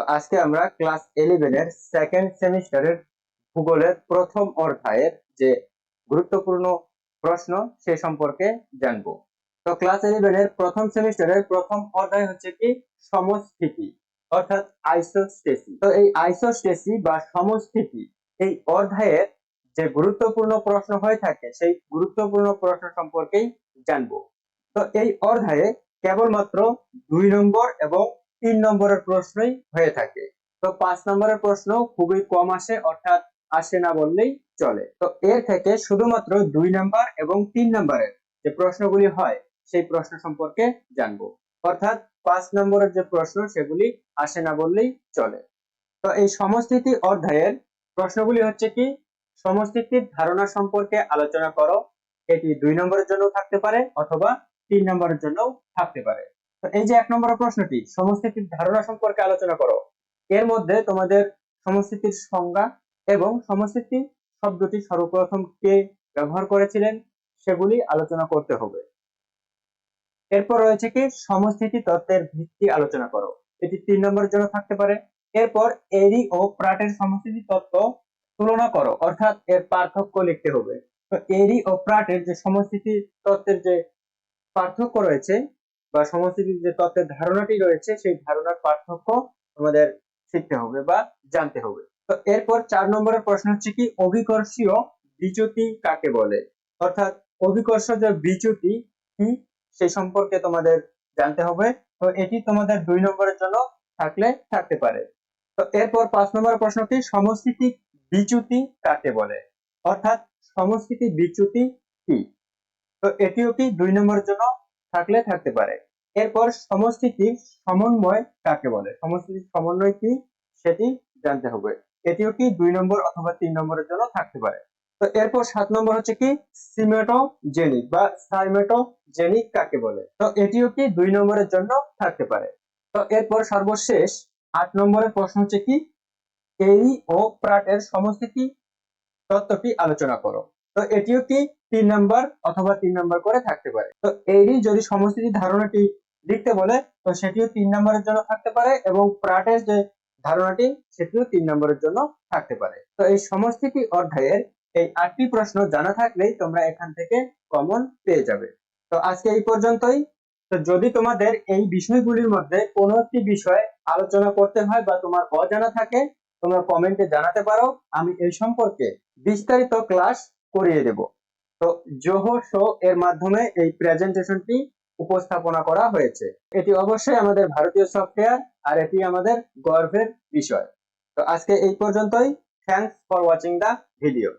তো আজকে আমরা ক্লাস ইলেভেনের সেকেন্ড সেমিস্টারের ভূগোলের প্রথম অধ্যায়ের যে গুরুত্বপূর্ণ প্রশ্ন সে সম্পর্কে জানব। তো ক্লাস ইলেভেনের প্রথম সেমিস্টারের প্রথম অধ্যায় হচ্ছে কি সমস্থিতি, অর্থাৎ আইসোস্টেসি তো এই আইসোস্টেসি বা সমস্থিতি এই অধ্যায়ের যে গুরুত্বপূর্ণ প্রশ্ন হয়ে থাকে সেই গুরুত্বপূর্ণ প্রশ্ন সম্পর্কেই জানব। তো এই অধ্যায়ে কেবলমাত্র দুই নম্বর এবং তিন নম্বরের প্রশ্নই হয়ে থাকে। তো পাঁচ নম্বরের প্রশ্ন খুবই কম আসে, অর্থাৎ আসে না বললেই চলে। তো এর থেকে শুধুমাত্র দুই নাম্বার এবং তিন নম্বরের যে প্রশ্নগুলি হয়, সেই প্রশ্ন সম্পর্কে জানব। অর্থাৎ পাঁচ নম্বরের যে প্রশ্ন, সেগুলি আসে না বললেই চলে। তো এই সমস্থিতি অধ্যায়ের প্রশ্নগুলি হচ্ছে কি? সমস্থিতির ধারণা সম্পর্কে আলোচনা করো। এটি দুই নম্বরের জন্য থাকতে পারে, অথবা তিন নম্বরের জন্য থাকতে পারে। তো এই যে এক নম্বরের প্রশ্নটি সমস্থিতির ধারণা সম্পর্কে আলোচনা করো। এর মধ্যে তোমাদের সমস্থিতির সংজ্ঞা এবং সমস্থিতি শব্দটি সর্বপ্রথম কে ব্যবহার করেছিলেন সেগুলি আলোচনা করতে হবে। এরপর রয়েছে কি সমস্থিতি তত্ত্বের ভিত্তি আলোচনা করো। এটি তিন নম্বরের জন্য থাকতে পারে। এরপর এরি ও প্রাটের সমস্থিতি তত্ত্ব তুলনা করো, অর্থাৎ এর পার্থক্য লিখতে হবে। তো এরি ও প্রাটের যে সমস্থিতি তত্ত্বের যে পার্থক্য রয়েছে বা সমস্থিতির যে তত্ত্বের ধারণাটি রয়েছে, সেই ধারণার পার্থক্য আমাদের শিখতে হবে বা জানতে হবে। তো এরপর চার নম্বরের প্রশ্ন হচ্ছে কি, অভিকর্ষীয় বিচ্যুতি কাকে বলে? অর্থাৎ অভিকর্ষ যে বিচ্যুতি, কি? সেই সম্পর্কে তোমাদের জানতে হবে। তো এটি তোমাদের দুই নম্বরের জন্য থাকলে থাকতে পারে। তো এরপর পাঁচ নম্বরের প্রশ্নটি সমস্থিতি বিচ্যুতি কাকে বলে? অর্থাৎ সমস্থিতি বিচ্যুতি কি? তো এটিও কি দুই নম্বরের জন্য থাকলে থাকতে পারে। এরপর সমস্থিতি সমন্বয় কাকে বলে? সমস্থিতি সমন্বয় কি? সেটি জানতে হবে। এটিও কি দুই নম্বর অথবা তিন নম্বরের জন্য থাকতে পারে। তো এরপর সাত নম্বর হচ্ছে কি? সিমেটোজেনিক বা সাইমেটোজেনিক কাকে বলে? তো এটিও কি দুই নম্বরের জন্য থাকতে পারে। তো এরপর সর্বশেষ আট নম্বরের প্রশ্ন হচ্ছে কি? এই ও প্রাটের সমষ্টি কি? তত্ত্বটি আলোচনা করো। তো এটিও কি তিন নাম্বার অথবা তিন নাম্বার করে থাকতে পারে। তো এরই যদি সমস্থিতি ধারণাটি লিখতে বলে, তো সেটিও তিন নম্বরের জন্য থাকতে পারে এবং প্রাটের যে ধারণাটি, সেটিও তিন নম্বরের জন্য থাকতে পারে। তো এই সমস্থিতি অধ্যায়ের এই আটটি প্রশ্ন জানা থাকলেই তোমরা এখান থেকে কমন পেয়ে যাবে। তো আজকে এই পর্যন্তই। তো যদি তোমাদের এই বিষয়গুলির মধ্যে কোনো একটি বিষয় আলোচনা করতে হয় বা তোমার অজানা থাকে, তোমরা কমেন্টে জানাতে পারো। আমি এই সম্পর্কে বিস্তারিত ক্লাস করিয়ে দেব। তো জোহো শো এর মাধ্যমে এই প্রেজেন্টেশনটি উপস্থাপনা করা হয়েছে। এটি অবশ্যই আমাদের ভারতীয় সফটওয়্যার আর এটি আমাদের গর্বের বিষয়। তো আজকে এই পর্যন্তই। Thanks for watching the video